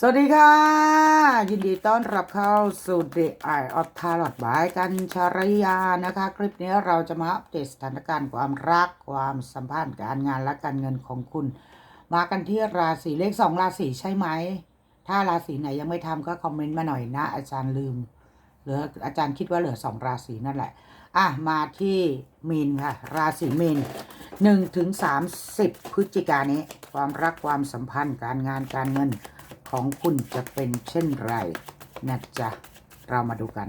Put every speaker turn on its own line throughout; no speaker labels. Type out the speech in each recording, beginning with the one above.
สวัสดีค่ะ ยินดีต้อนรับเข้าสู่ The Eye of Tarot บายกันชรยานะคะ คลิปนี้เราจะมาอัปเดตสถานการณ์ความรักความสัมพันธ์การงานและการเงินของคุณ มากันที่ราศีเลขสองราศีใช่ไหม ถ้าราศีไหนยังไม่ทำก็คอมเมนต์มาหน่อยนะ อาจารย์ลืมเหลืออาจารย์คิดว่าเหลือสองราศีนั่นแหละ อะ มาที่มีนค่ะ ราศีมีนหนึ่งถึงสามสิบพฤศจิกายนนี้ ความรักความสัมพันธ์การงานการเงิน ของคุณจะเป็นเช่นไรนะจ๊ะ เรามาดูกัน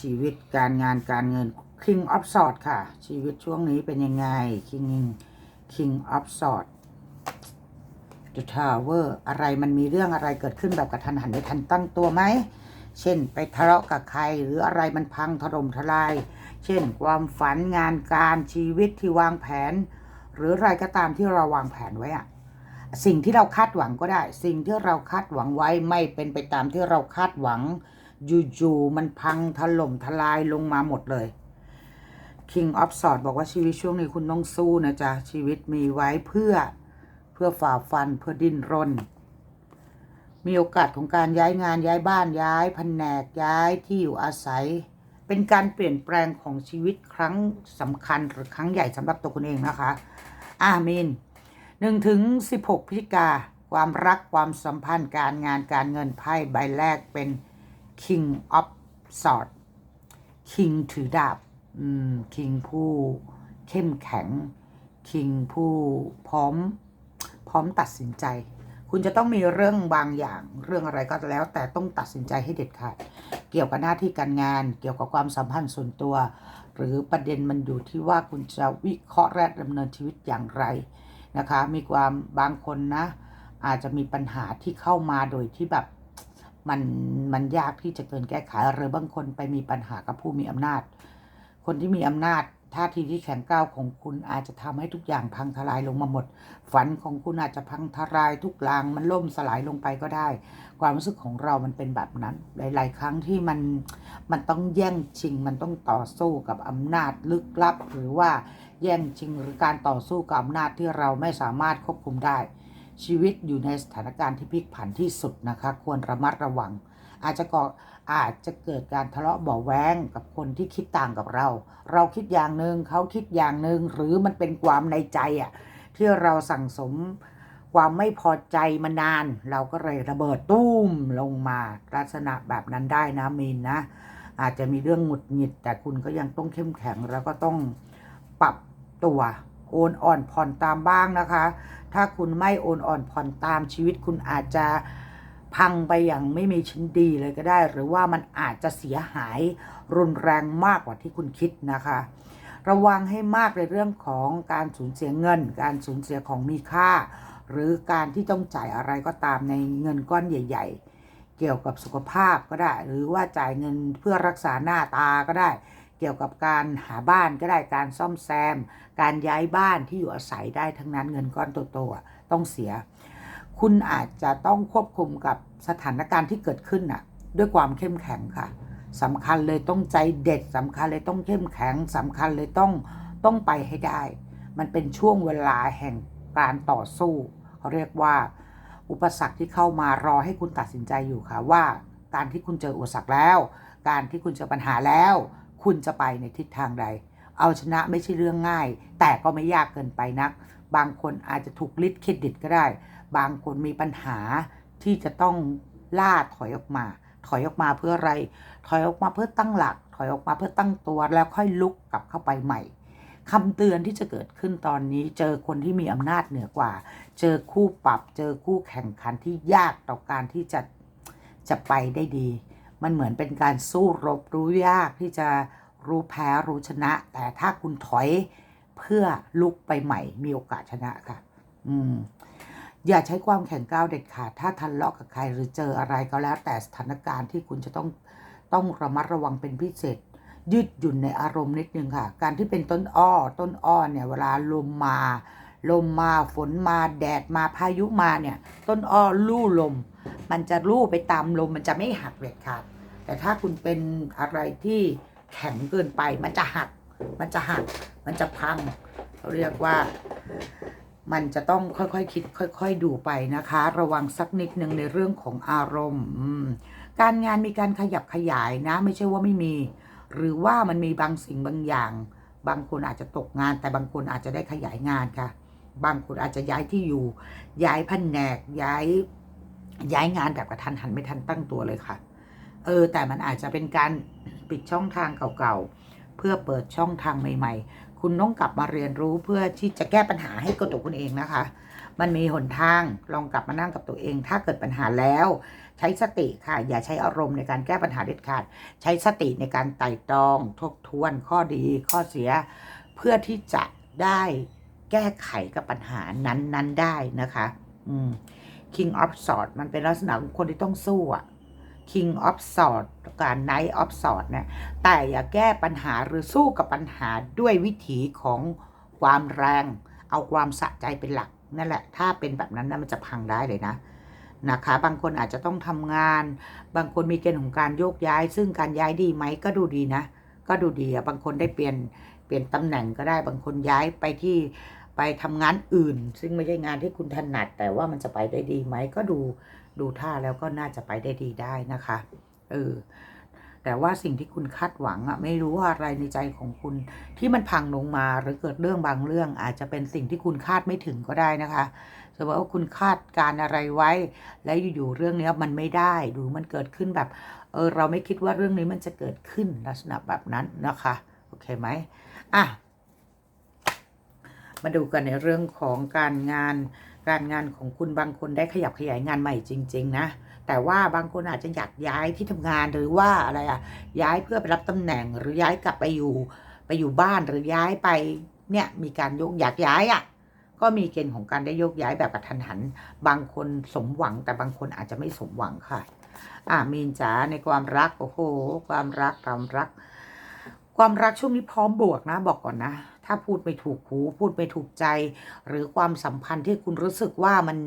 ชีวิตการงานการเงิน King of s w o r d ค่ะ ชีวิตช่วงนี้เป็นยังไง King King of s w o r d The Tower อะไรมันมีเรื่องอะไรเกิดขึ้นแบบกระทันหันไม่ทันตั้งตัวไหม เช่นไปทะเลาะกับใครหรืออะไรมันพังถล่มทลาย เช่นความฝันงานการชีวิตที่วางแผน หรืออะไรก็ตามที่เราวางแผนไว้อะสิ่งที่เราคาดหวังก็ได้ สิ่งที่เราคาดหวังไว้ไม่เป็นไปตามที่เราคาดหวังอยู่ๆมันพังถล่มทลายลงมาหมดเลย King of s w o r d บอกว่าชีวิตช่วงนี้คุณต้องสู้นะจ๊ะ ชีวิตมีไว้เพื่อเพื่อฝ่าฟันเพื่อดิ้นรน มีโอกาสของการย้ายงานย้ายบ้านย้ายแผนกย้ายที่อยู่อาศัย เป็นการเปลี่ยนแปลงของชีวิตครั้งสำคัญหรือครั้งใหญ่สำหรับตัวคุณเองนะคะ อาเมนหนึ่งถึงสิบหกพฤศจิกาความรักความสัมพันธ์การงานการเงินไพ่ใบแรกเป็น King of Swords King ถือดาบอืม King ผู้เข้มแข็ง King ผู้พร้อม พร้อมตัดสินใจ คุณจะต้องมีเรื่องบางอย่างเรื่องอะไรก็แล้ว แต่ต้องตัดสินใจให้เด็ดขาด เกี่ยวกับหน้าที่การงาน เกี่ยวกับความสัมพันธ์ส่วนตัว หรือประเด็นมันอยู่ที่ว่าคุณจะวิเคราะห์และดำเนินชีวิตอย่างไรนะคะ มีความบางคนนะ อาจจะมีปัญหาที่เข้ามาโดยที่แบบมันมันยากที่จะเกินแก้ไขหรือบางคนไปมีปัญหากับผู้มีอำนาจ คนที่มีอำนาจ ท่าทีที่แข็งก้าวของคุณอาจจะทำให้ทุกอย่างพังทลายลงมาหมด ฝันของคุณอาจจะพังทลายทุกลางมันล่มสลายลงไปก็ได้ ความรู้สึกของเรามันเป็นแบบนั้น หลาย ๆ ครั้งที่มันมันต้องแย่งชิง มันต้องต่อสู้กับอำนาจลึกลับ หรือว่าแย่งชิงหรือการต่อสู้กับอำนาจที่เราไม่สามารถควบคุมได้ ชีวิตอยู่ในสถานการณ์ที่พลิกผันที่สุดนะคะ ควรระมัดระวัง อาจจะก่อ อาจจะเกิดการทะเลาะเบาแวงกับคนที่คิดต่างกับเรา เราคิดอย่างหนึ่งเขาคิดอย่างหนึ่งหรือมันเป็นความในใจอะที่เราสั่งสมความไม่พอใจมานาน เราก็เลยระเบิดตุ้มลงมาลักษณะแบบนั้นได้นะมีนนะ อาจจะมีเรื่องหงุดหงิด แต่คุณก็ยังต้องเข้มแข็งแล้วก็ต้องปรับตัวโอนอ่อนผ่อนตามบ้างนะคะ ถ้าคุณไม่โอนอ่อนผ่อนตามชีวิตคุณอาจจะ พังไปอย่างไม่มีชิ้นดีเลยก็ได้ หรือว่ามันอาจจะเสียหายรุนแรงมากกว่าที่คุณคิดนะคะ ระวังให้มากในเรื่องของการสูญเสียเงิน การสูญเสียของมีค่า หรือการที่ต้องจ่ายอะไรก็ตามในเงินก้อนใหญ่ ๆ เกี่ยวกับสุขภาพก็ได้ หรือว่าจ่ายเงินเพื่อรักษาหน้าตาก็ได้ เกี่ยวกับการหาบ้านก็ได้การซ่อมแซม การย้ายบ้านที่อยู่อาศัยได้ทั้งนั้นเงินก้อนโตๆต้องเสีย คุณอาจจะต้องควบคุมกับสถานการณ์ที่เกิดขึ้นน่ะ ด้วยความเข้มแข็งค่ะสำคัญเลยต้องใจเด็ดสำคัญเลยต้องเข้มแข็งสำคัญเลยต้องต้องไปให้ได้ มันเป็นช่วงเวลาแห่งการต่อสู้เขาเรียกว่า อุปสรรคที่เข้ามารอให้คุณตัดสินใจอยู่ค่ะว่า การที่คุณเจออุปสรรคแล้ว การที่คุณเจอปัญหาแล้ว คุณจะไปในทิศทางใด เอาชนะไม่ใช่เรื่องง่าย แต่ก็ไม่ยากเกินไปนัก บางคนอาจจะถูกลิดเครดิตก็ได้ บางคนมีปัญหาที่จะต้องล่าถอยออกมา ถอยออกมาเพื่ออะไร ถอยออกมาเพื่อตั้งหลัก ถอยออกมาเพื่อตั้งตัวแล้วค่อยลุกกลับเข้าไปใหม่คำเตือนที่จะเกิดขึ้นตอนนี้ เจอคนที่มีอำนาจเหนือกว่า เจอคู่ปรับ เจอคู่แข่งขันที่ยากต่อการที่จะจะไปได้ดี มันเหมือนเป็นการสู้รบรู้ยากที่จะรู้แพ้รู้ชนะ แต่ถ้าคุณถอยเพื่อลุกไปใหม่มีโอกาสชนะค่ะ อืม อย่าใช้ความแข็งก้าวเด็ดขาด ถ้าทะเลาะกับใครหรือเจออะไรก็แล้ว แต่สถานการณ์ที่คุณจะต้องต้องระมัดระวังเป็นพิเศษ ยืดหยุ่นในอารมณ์นิดนึงค่ะ การที่เป็นต้นอ้อ ต้นอ้อเนี่ยเวลาลมมา ลมมาฝนมาแดดมาพายุมาเนี่ย ต้นอ้อลู่ลม มันจะลู่ไปตามลมมันจะไม่หักเด็ดขาด แต่ถ้าคุณเป็นอะไรที่แข็งเกินไปมันจะหัก มันจะหัก มันจะพังเขาเรียกว่า มันจะต้องค่อยๆคคิดค่อย ๆ ดูไปนะคะ ระวังสักนิดหนึ่งในเรื่องของอารมณ์ การงานมีการขยับขยายนะ ไม่ใช่ว่าไม่มี หรือว่ามันมีบางสิ่งบางอย่าง บางคนอาจจะตกงาน แต่บางคนอาจจะได้ขยายงานค่ะ บางคนอาจจะย้ายที่อยู่ ย้ายแผนกย้ายย้ายงานแบบกระทันหันไม่ทันตั้งตัวเลยค่ะ เออ แต่มันอาจจะเป็นการปิดช่องทางเก่าๆเพื่อเปิดช่องทางใหม่ ๆ คุณต้องกลับมาเรียนรู้เพื่อที่จะแก้ปัญหาให้กับตัวคุณเองนะคะ มันมีหนทางลองกลับมานั่งกับตัวเอง ถ้าเกิดปัญหาแล้ว ใช้สติค่ะ อย่าใช้อารมณ์ในการแก้ปัญหาเด็ดขาด ใช้สติในการไต่ตรอง ทบทวน ข้อดี ข้อเสีย เพื่อที่จะได้แก้ไขกับปัญหานั้น ๆ ได้นะคะ อืม King of Swords มันเป็นลักษณะของคนที่ต้องสู้อะ King of Swords การ Knight of Swords เนี่ยแต่อย่าแก้ปัญหาหรือสู้กับปัญหาด้วยวิถีของความแรง เอาความสะใจเป็นหลักนั่นแหละ ถ้าเป็นแบบนั้นนะมันจะพังได้เลยนะนะคะ บางคนอาจจะต้องทำงาน บางคนมีเกณฑ์ของการโยกย้าย ซึ่งการย้ายดีไหมก็ดูดีนะ ก็ดูดีอะบางคนได้เปลี่ยนเปลี่ยนตำแหน่งก็ได้ บางคนย้ายไปที่ไปทำงานอื่น ซึ่งไม่ใช่งานที่คุณถนัด แต่ว่ามันจะไปได้ดีไหมก็ดู ดูท่าแล้วก็น่าจะไปได้ดีได้นะคะเออแต่ว่าสิ่งที่คุณคาดหวังอะไม่รู้ว่าอะไรในใจของคุณที่มันพังลงมาหรือเกิดเรื่องบางเรื่อง อาจจะเป็นสิ่งที่คุณคาดไม่ถึงก็ได้นะคะสมมติว่าคุณคาดการอะไรไว้ แล้วอยู่ๆเรื่องนี้มันไม่ได้หรือมันเกิดขึ้นแบบเออเราไม่คิดว่าเรื่องนี้มันจะเกิดขึ้นลักษณะแบบนั้นนะคะโอเคไหมอะมาดูกันในเรื่องของการงาน การงานของคุณบางคนได้ขยับขยายงานใหม่จริง ๆ นะ แต่ว่าบางคนอาจจะอยากย้ายที่ทำงานหรือว่าอะไรอะย้ายเพื่อไปรับตำแหน่งหรือย้ายกลับไปอยู่ไปอยู่บ้านหรือย้ายไปเนี่ยมีการโยกอยากย้ายอะ่ะก็มีเกณฑ์ของการได้โยกย้ายแบบกระทันหัน บางคนสมหวังแต่บางคนอาจจะไม่สมหวังค่ะ อ่ามีนจ๋าในความรักโอ้โหความรักความรัก ความรักช่วงนี้พร้อมบวกนะ บอกก่อนนะ ถ้าพูดไม่ถูกหูพูดไม่ถูกใจ หรือความสัมพันธ์ที่คุณรู้สึกว่ามัน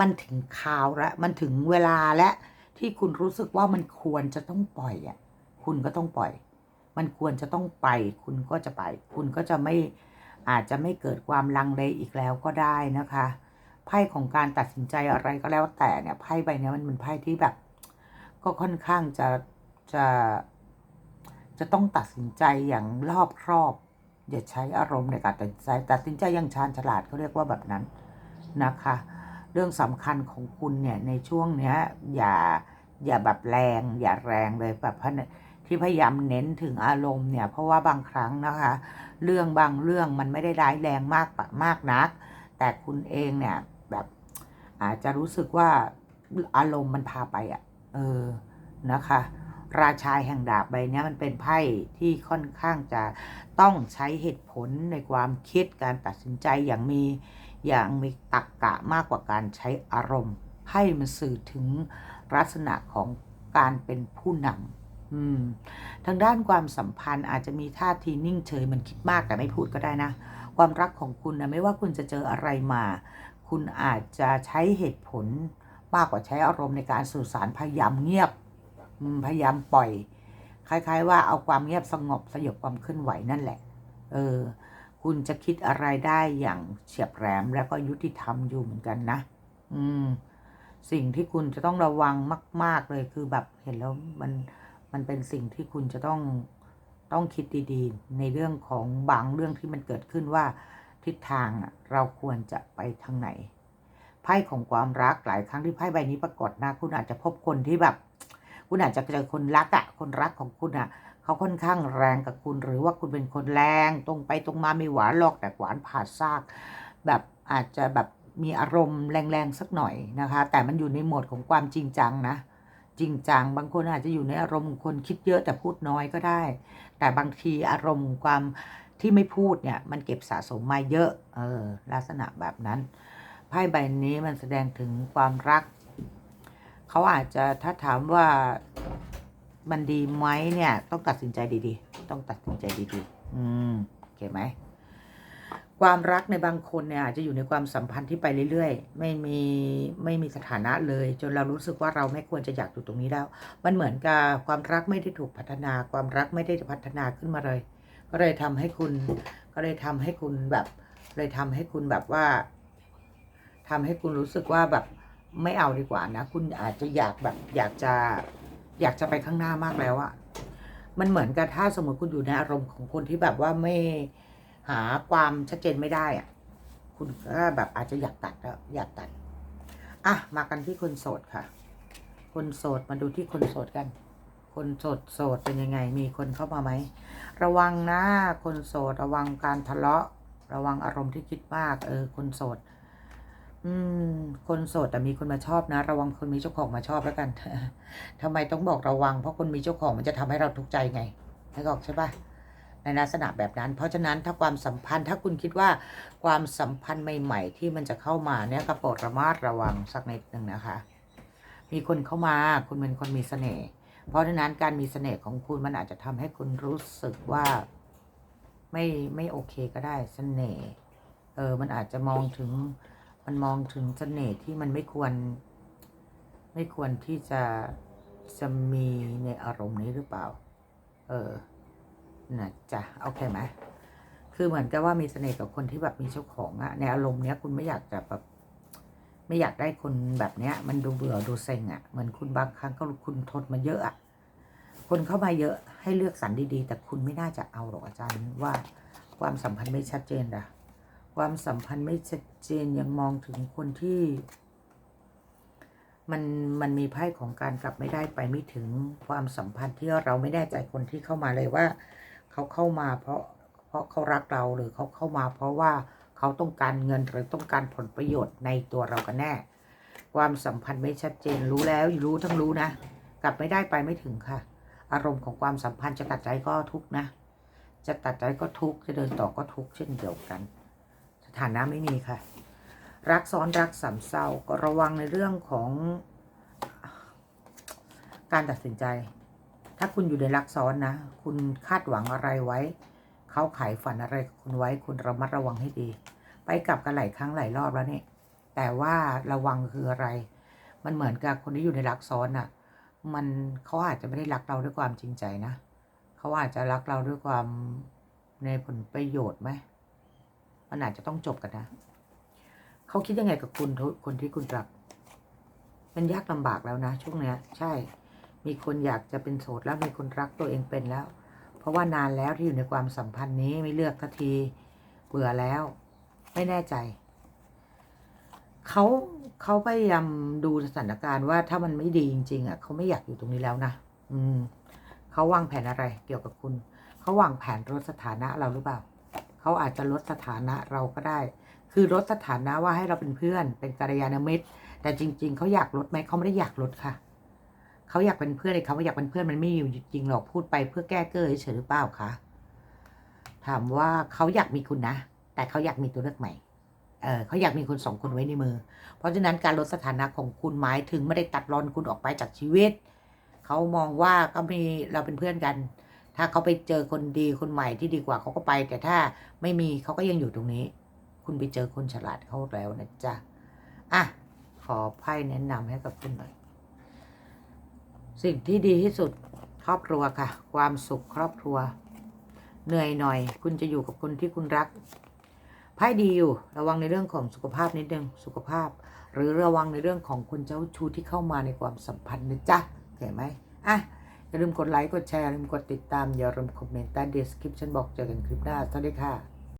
มันถึงคราวแล้วมันถึงเวลาและที่คุณรู้สึกว่ามันควรจะต้องปล่อยอะคุณก็ต้องปล่อย มันควรจะต้องไป คุณก็จะไป คุณก็จะไม่อาจจะไม่เกิดความลังเลอีกแล้วก็ได้นะคะไพ่ของการตัดสินใจอะไรก็แล้วแต่เนี่ยไพ่ใบนี้มันเป็นไพ่ที่แบบ ก็ค่อนข้างจะจะจะต้องตัดสินใจอย่างรอบครอบ อย่าใช้อารมณ์ในการตัดสินใจตัดสินใจอย่างชาญฉลาดเขาเรียกว่าแบบนั้นนะคะ เรื่องสำคัญของคุณเนี่ยในช่วงเนี้ยอย่าอย่าแบบแรง อย่าแรงเลยแบบที่พยายามเน้นถึงอารมณ์เนี่ยเพราะว่าบางครั้งนะคะ เรื่องบางเรื่องมันไม่ได้ร้ายแรงมากมากนัก แต่คุณเองเนี่ยแบบอาจจะรู้สึกว่าอารมณ์มันพาไปอะ่ะ เออนะคะ ราชาแห่งดาบใบนี้มันเป็นไพ่ที่ค่อนข้างจะต้องใช้เหตุผลในความคิดการตัดสินใจอย่างมีอย่างมีตรกกะมากกว่าการใช้อารมณ์ไพ่มันสื่อถึงลักษณะของการเป็นผู้นำทางด้านความสัมพันธ์อาจจะมีท่าทีนิ่งเฉยมันคิดมากแต่ไม่พูดก็ได้นะ ความรักของคุณนะไม่ว่าคุณจะเจออะไรมา คุณอาจจะใช้เหตุผลมากกว่าใช้อารมณ์ในการสื่อสารพยายามเงียบ พยายามปล่อย คล้าย ๆ ว่าเอาความเงียบสงบสยบความเคลื่อนไหวนั่นแหละ เออ คุณจะคิดอะไรได้อย่างเฉียบแหลมแล้วก็ยุติธรรมอยู่เหมือนกันนะ อืม สิ่งที่คุณจะต้องระวังมาก ๆ เลยคือแบบเห็นแล้วมันมันเป็นสิ่งที่คุณจะต้องต้องคิดดีๆ ในเรื่องของบางเรื่องที่มันเกิดขึ้นว่าทิศทางเราควรจะไปทางไหนไพ่ของความรักหลายครั้งที่ไพ่ใบนี้ปรากฏนะ คุณอาจจะพบคนที่แบบ คุณอาจจะเจอคนรักอะ่ะ คนรักของคุณอะ่ะ เขาค่อนข้างแรงกับคุณ หรือว่าคุณเป็นคนแรงตรงไปตรงมาไม่หวานหรอกแต่หวานผ่าซาก แบบอาจจะแบบมีอารมณ์แรงๆสักหน่อยนะคะ แต่มันอยู่ในโหมดของความจริงจังนะจริงจังบางคนอาจจะอยู่ในอารมณ์คนคิดเยอะแต่พูดน้อยก็ได้ แต่บางทีอารมณ์ความที่ไม่พูดเนี่ย มันเก็บสะสมมาเยอะ เออลักษณะแบบนั้นไพ่ใบนี้มันแสดงถึงความรัก เขาอาจจะถ้าถามว่ามันดีไหมเนี่ย ต้องตัดสินใจดีๆ ต้องตัดสินใจดีๆ อืมโอเคไหมความรักในบางคนเนี่ยอาจจะอยู่ในความสัมพันธ์ที่ไปเรื่อยๆ ไม่มีไม่มีสถานะเลย จนเรารู้สึกว่าเราไม่ควรจะอยากอยู่ตรงนี้แล้ว มันเหมือนกับความรักไม่ได้ถูกพัฒนา ความรักไม่ได้พัฒนาขึ้นมาเลย ก็เลยทำให้คุณ ก็เลยทำให้คุณแบบ เลยทำให้คุณแบบว่าทำให้คุณรู้สึกว่าแบบ ไม่เอาดีกว่านะ คุณอาจจะอยากแบบอยากจะอยากจะไปข้างหน้ามากแล้วอะมันเหมือนกับถ้าสมมติคุณอยู่ในอารมณ์ของคนที่แบบว่าไม่หาความชัดเจนไม่ได้อะคุณก็แบบอาจจะอยากตัดแล้วอยากตัด อะ มากันที่คนโสดค่ะ คนโสดมาดูที่คนโสดกัน คนโสดโสดเป็นยังไง มีคนเข้ามาไหม ระวังนะ คนโสดระวังการทะเลาะ ระวังอารมณ์ที่คิดมาก เออ คนโสด อืม คนโสดแต่มีคนมาชอบนะ ระวังคนมีเจ้าของมาชอบแล้วกันทำไมต้องบอกระวัง เพราะคนมีเจ้าของมันจะทำให้เราทุกข์ใจไงนึกออกใช่ปะในลักษณะแบบนั้น เพราะฉะนั้นถ้าความสัมพันธ์ ถ้าคุณคิดว่าความสัมพันธ์ใหม่ ๆ ที่มันจะเข้ามาเนี่ยก็โปรดระมัดระวังสักนิดหนึ่งนะคะ มีคนเข้ามา คุณเป็นคนมีเสน่ห์ เพราะฉะนั้นการมีเสน่ห์ของคุณมันอาจจะทำให้คุณรู้สึกว่าไม่ไม่โอเคก็ได้เสน่ห์ เออ มันอาจจะมองถึง มันมองถึงเสน่ห์ที่มันไม่ควร ไม่ควรที่จะจะมีในอารมณ์นี้หรือเปล่า เออนะจ๊ะโอเคไหมคือเหมือนกับว่ามีเสน่ห์กับคนที่แบบมีเจ้าของอะในอารมณ์เนี้ยคุณไม่อยากจะแบบไม่อยากได้คนแบบเนี้ย มันดูเบื่อดูเซ็งอะเหมือนคุณบางครั้งก็คุณทนมาเยอะอะคนเข้ามาเยอะให้เลือกสรรดีๆ แต่คุณไม่น่าจะเอาหรอกอาจารย์ว่าความสัมพันธ์ไม่ชัดเจนนะ ความสัมพันธ์ไม่ชัดเจนยังมองถึงคนที่ มันมันมีไพ่ของการกลับไม่ได้ไปไม่ถึงความสัมพันธ์ที่เราไม่แน่ใจคนที่เข้ามาเลยว่า เขาเข้ามาเพราะเพราะเขารักเราหรือเขาเข้ามา เพราะว่าเขาต้องการเงินหรือต้องการผลประโยชน์ในตัวเรากันแน่ ความสัมพันธ์ไม่ชัดเจนรู้แล้วรู้ทั้งรู้นะกลับไม่ได้ไปไม่ถึงค่ะ อารมณ์ของความสัมพันธ์จะตัดใจก็ทุกนะ จะตัดใจก็ทุกจะเดินต่อก็ทุกเช่นเดียวกัน สถานะไม่มีค่ะ รักซ้อนรักสามเศร้าก็ระวังในเรื่องของการตัดสินใจ ถ้าคุณอยู่ในรักซ้อนนะ คุณคาดหวังอะไรไว้ เขาขายฝันอะไรคุณไว้ คุณระมัดระวังให้ดี ไปกลับกันหลายครั้งหลายรอบแล้วเนี่ย แต่ว่าระวังคืออะไร มันเหมือนกับคนที่อยู่ในรักซ้อนอะ่ะ มันเขาอาจจะไม่ได้รักเราด้วยความจริงใจนะ เขาอาจจะรักเราด้วยความในผลประโยชน์ไหม มันอาจจะต้องจบกันนะ เขาคิดยังไงกับคุณคนที่คุณรัก มันยากลำบากแล้วนะ ช่วงเนี้ย ใช่ มีคนอยากจะเป็นโสดแล้วมีคนรักตัวเองเป็นแล้ว เพราะว่านานแล้วที่อยู่ในความสัมพันธ์นี้ไม่เลือกทันที เบื่อแล้ว ไม่แน่ใจ เขาเขาพยายามดูสถานการณ์ว่าถ้ามันไม่ดีจริงๆอะเขาไม่อยากอยู่ตรงนี้แล้วนะอืมเขาวางแผนอะไรเกี่ยวกับคุณ เขาวางแผนลดสถานะเราหรือเปล่า เขาอาจจะลดสถานะเราก็ได้ คือลดสถานะว่าให้เราเป็นเพื่อน เป็นกัลยาณมิตร แต่จริง ๆเขาอยากลดไหมเขาไม่ได้อยากลดค่ะเขาอยากเป็นเพื่อนเลยคำว่าอยากเป็นเพื่อนมันไม่มีอยู่จริงหรอกพูดไปเพื่อแก้เกอเฉยหรือเปล่าคะถามว่าเขาอยากมีคุณนะ แต่เขาอยากมีตัวเลือกใหม่เออเขาอยากมีคนสองคนไว้ในมือ เพราะฉะนั้นการลดสถานะของคุณหมายถึงไม่ได้ตัดรอนคุณออกไปจากชีวิต เขามองว่าก็มีเราเป็นเพื่อนกัน ถ้าเขาไปเจอคนดีคนใหม่ที่ดีกว่าเขาก็ไป แต่ถ้าไม่มีเขาก็ยังอยู่ตรงนี้ คุณไปเจอคนฉลาดเขาแล้วนะจ๊ะอะขอไพ่แนะนำให้กับคุณหน่อย สิ่งที่ดีที่สุดครอบครัวค่ะ ความสุขครอบครัว เหนื่อยหน่อย คุณจะอยู่กับคนที่คุณรักไพ่ดีอยู่ ระวังในเรื่องของสุขภาพนิดนึงสุขภาพ หรือระวังในเรื่องของคนเจ้าชู้ที่เข้ามาในความสัมพันธ์นะจ๊ะเห็นไหมอะ อย่าลืมกดไลค์ กดแชร์อย่าลืมกดติดตาม อย่าลืมคอมเมนต์ใต้ description บอกเจอกันคลิปหน้า สวัสดีค่ะ